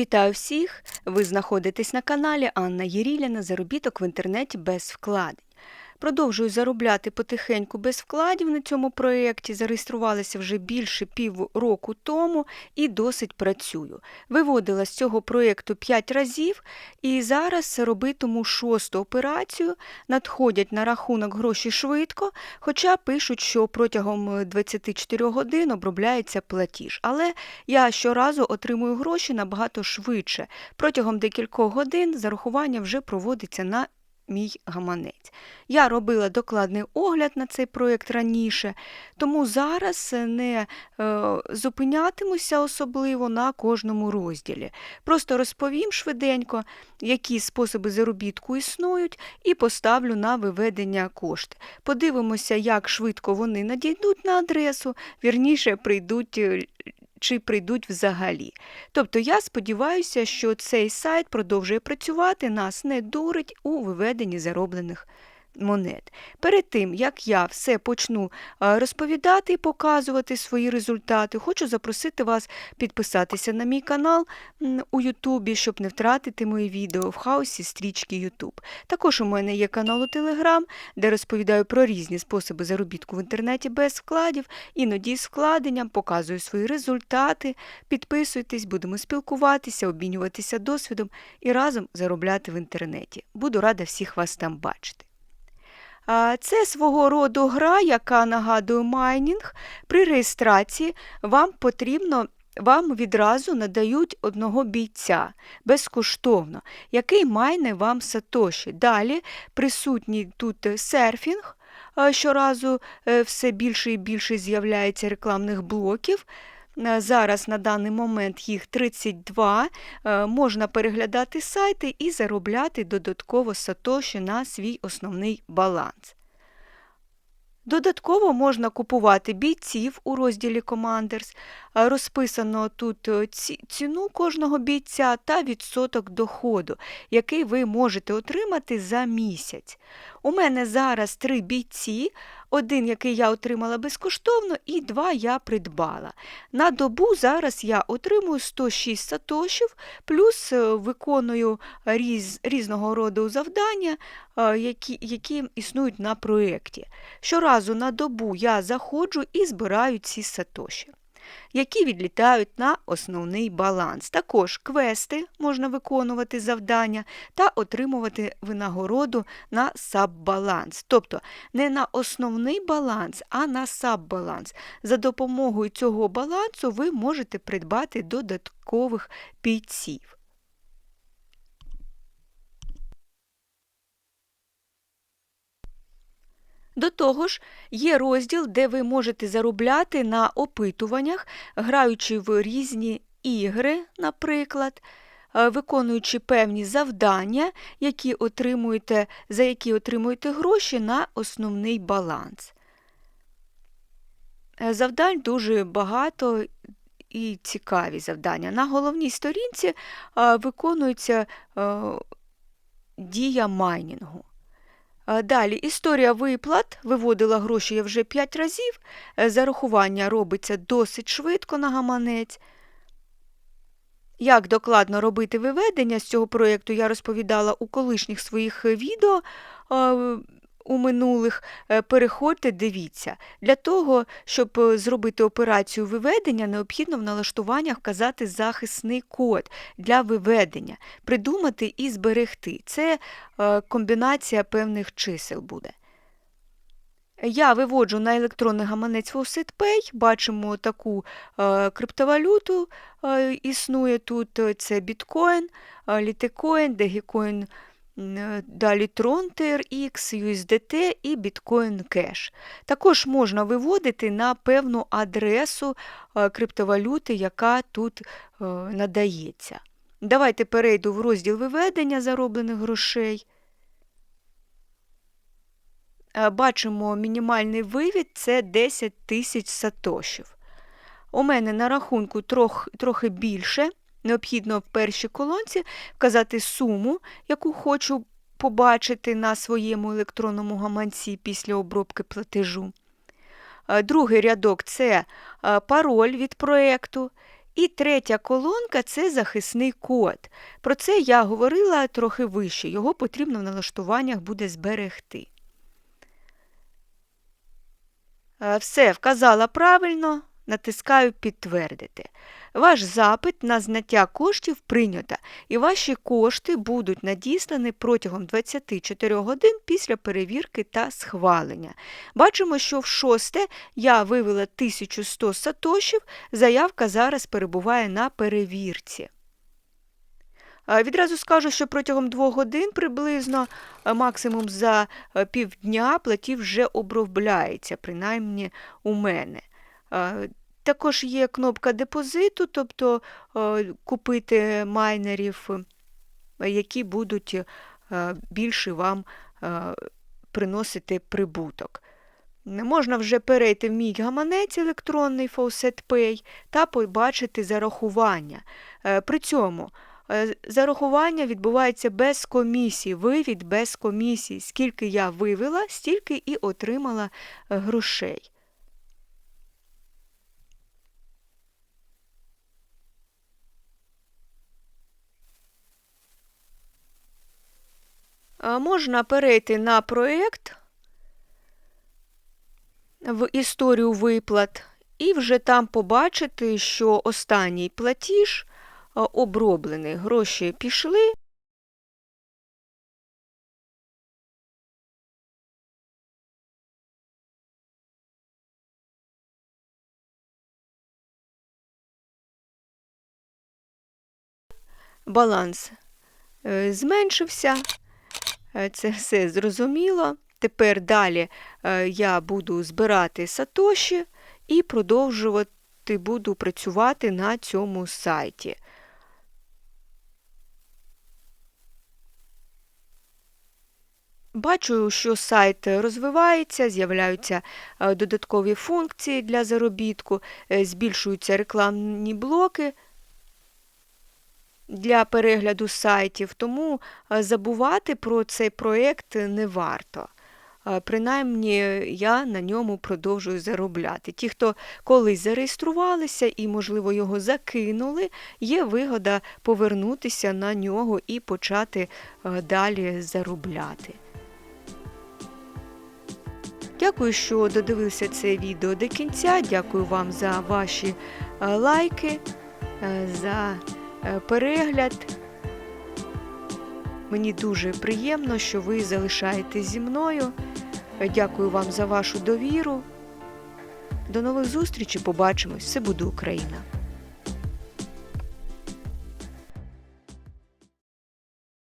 Вітаю всіх! Ви знаходитесь на каналі Анна Єріляна Заробіток в інтернеті без вкладень. Продовжую заробляти потихеньку без вкладів на цьому проєкті. Зареєструвалася вже більше півроку тому і досить працюю. Виводила з цього проєкту 5 разів і зараз робитиму шосту операцію. Надходять на рахунок гроші швидко, хоча пишуть, що протягом 24 годин обробляється платіж. Але я щоразу отримую гроші набагато швидше. Протягом декількох годин зарахування вже проводиться на мій гаманець. Я робила докладний огляд на цей проєкт раніше, тому зараз не е, зупинятимуся особливо на кожному розділі. Просто розповім швиденько, які способи заробітку існують, і поставлю на виведення кошти. Подивимося, як швидко вони надійдуть на адресу, вірніше прийдуть е, чи прийдуть взагалі. Тобто я сподіваюся, що цей сайт продовжує працювати, нас не дурить у виведенні зароблених монет. Перед тим, як я все почну розповідати і показувати свої результати, хочу запросити вас підписатися на мій канал у Ютубі, щоб не втратити мої відео в хаосі стрічки Ютуб. Також у мене є канал у Телеграм, де розповідаю про різні способи заробітку в інтернеті без вкладів, іноді з вкладенням, показую свої результати. Підписуйтесь, будемо спілкуватися, обмінюватися досвідом і разом заробляти в інтернеті. Буду рада всіх вас там бачити. Це свого роду гра, яка нагадує майнінг. При реєстрації вам потрібно. Вам відразу надають одного бійця безкоштовно, який майне вам сатоші. Далі присутній тут серфінг, щоразу е, все більше і більше з'являється рекламних блоків. Е, зараз на даний момент їх 32. Е, можна переглядати сайти і заробляти додатково сатоші на свій основний баланс. Додатково можна купувати бійців у розділі Commanders, е, розписано тут ціну кожного бійця та відсоток доходу, який ви можете отримати за місяць. У мене зараз три бійці, один, який я отримала безкоштовно, і два я придбала. На добу зараз я отримую 106 сатошів, плюс е, виконую різ, різного роду завдання, е, які, які існують на проєкті. Щоразу на добу я заходжу і збираю ці сатоші які відлітають на основний баланс. Також квести можна виконувати завдання та отримувати винагороду на саббаланс. Тобто не на основний баланс, а на саббаланс. За допомогою цього балансу ви можете придбати додаткових бійців. До того ж, є розділ, де ви можете заробляти на опитуваннях, граючи в різні ігри, наприклад, е, виконуючи певні завдання, які отримуєте, за які отримуєте гроші на основний баланс. Е, завдань дуже багато і цікаві завдання. На головній сторінці е, виконується дія майнінгу. Далі історія виплат виводила гроші я вже 5 разів. Е, зарахування робиться досить швидко на гаманець. Як докладно робити виведення з цього проєкту, я розповідала у колишніх своїх відео у минулих, е, переходьте, дивіться. Для того, щоб е, зробити операцію виведення, необхідно в налаштуваннях вказати захисний код для виведення, придумати і зберегти. Це е, комбінація певних чисел буде. Я виводжу на електронний гаманець FaucetPay, бачимо таку криптовалюту, існує тут це біткоін, літикоін, дегікоін далі Tron TRX, USDT і Bitcoin Cash. Також можна виводити на певну адресу е, криптовалюти, яка тут е, надається. Давайте перейду в розділ виведення зароблених грошей. Бачимо мінімальний вивід це 10 тисяч сатошів. У мене на рахунку трох, трохи більше. Необхідно в першій колонці вказати суму, яку хочу побачити на своєму електронному гаманці після обробки платежу. Другий рядок це пароль від проєкту. І третя колонка це захисний код. Про це я говорила трохи вище. Його потрібно в налаштуваннях буде зберегти. Е, Все, вказала правильно, натискаю Підтвердити. Ваш запит на зняття коштів прийнято, і ваші кошти будуть надіслані протягом 24 годин після перевірки та схвалення. Бачимо, що в шосте я вивела 1100 сатошів, заявка зараз перебуває на перевірці. Відразу скажу, що протягом двох годин приблизно, е, максимум за е, півдня платів вже обробляється, принаймні у мене. Також є кнопка депозиту, тобто е, купити майнерів, е, які будуть е, більше вам приносити прибуток. Можна вже перейти в мій гаманець електронний Faucet Pay та побачити зарахування. При цьому зарахування відбувається без комісії, вивід без комісії. Скільки я вивела, стільки і отримала грошей. Можна перейти на проєкт в історію виплат і вже там побачити, що останній платіж оброблений. Гроші пішли. Баланс е, зменшився. Е, Це все зрозуміло. Тепер далі е, я буду збирати сатоші і продовжувати буду працювати на цьому сайті. Бачу, що сайт розвивається, з'являються е, додаткові функції для заробітку, збільшуються рекламні блоки для перегляду сайтів, тому е, забувати про цей проєкт не варто. Е, Принаймні, я на ньому продовжую заробляти. Ті, хто колись зареєструвалися і, можливо, його закинули, є вигода повернутися на нього і почати е, далі заробляти. Дякую, що додивилися це відео до кінця. Дякую вам за ваші лайки, за перегляд. Мені дуже приємно, що ви залишаєтесь зі мною. Е, Дякую вам за вашу довіру. До нових зустрічей. Побачимось. Все буде Україна!